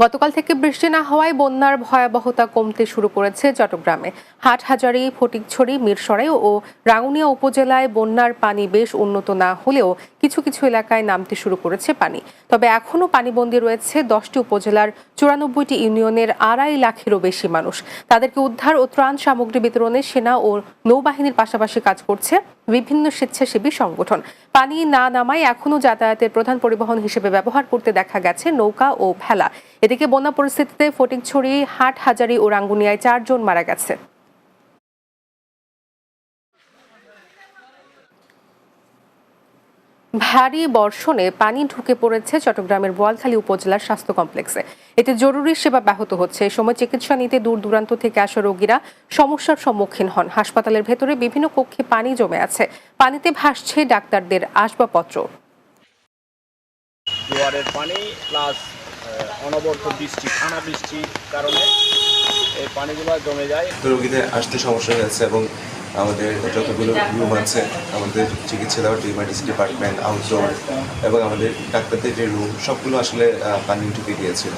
গতকাল থেকে বৃষ্টি না হওয়ায় বন্যার ভয়াবহতা কমতে শুরু করেছে চট্টগ্রামে। হাটহাজারি, ফটিকছড়ি মিরসরাই ও রাঙ্গুনিয়া উপজেলায় বন্যার পানি বেশ উন্নত না হলেও কিছু কিছু এলাকায় নামতে শুরু করেছে পানি। তবে এখনও পানিবন্দী রয়েছে দশটি উপজেলার চুরানব্বইটি ইউনিয়নের আড়াই লাখেরও বেশি মানুষ। তাদেরকে উদ্ধার ও ত্রাণ সামগ্রী বিতরণে সেনা ও নৌবাহিনীর পাশাপাশি কাজ করছে বিভিন্ন স্বেচ্ছাসেবী সংগঠন। পানি না নামায় এখনও যাতায়াতের প্রধান পরিবহন হিসেবে ব্যবহার করতে দেখা গেছে নৌকা ও ভেলা। এদিকে বন্যা পরিস্থিতিতে ফটিকছড়ি হাট হাজারি ও রাঙ্গুনিয়ায় চারজন মারা গেছে। ভারী বর্ষণে পানি ঢুকে পড়েছে চট্টগ্রামের বোয়ালখালী উপজেলার স্বাস্থ্য কমপ্লেক্সে। এতে জরুরি সেবা ব্যাহত হচ্ছে। এ সময় চিকিৎসা নিতে দূর দূরান্ত থেকে আসা রোগীরা সমস্যার সম্মুখীন হন। হাসপাতালের ভেতরে বিভিন্ন কক্ষে পানি জমে আছে। পানিতে ভাসছে ডাক্তারদের আসবাবপত্র। জোয়ারের পানি প্লাস অনবরত বৃষ্টি টানা বৃষ্টির কারণে এই পানিগুলো জমে যায়। রোগীদের আসতে সমস্যা হয়েছে এবং আমাদের যতগুলো রুম আছে, আমাদের চিকিৎসা দেওয়ার ইমার্জেন্সি ডিপার্টমেন্ট আউটডোর এবং আমাদের ডাক্তারদের যে রুম সবগুলো আসলে পানি ঢুকে গিয়েছিল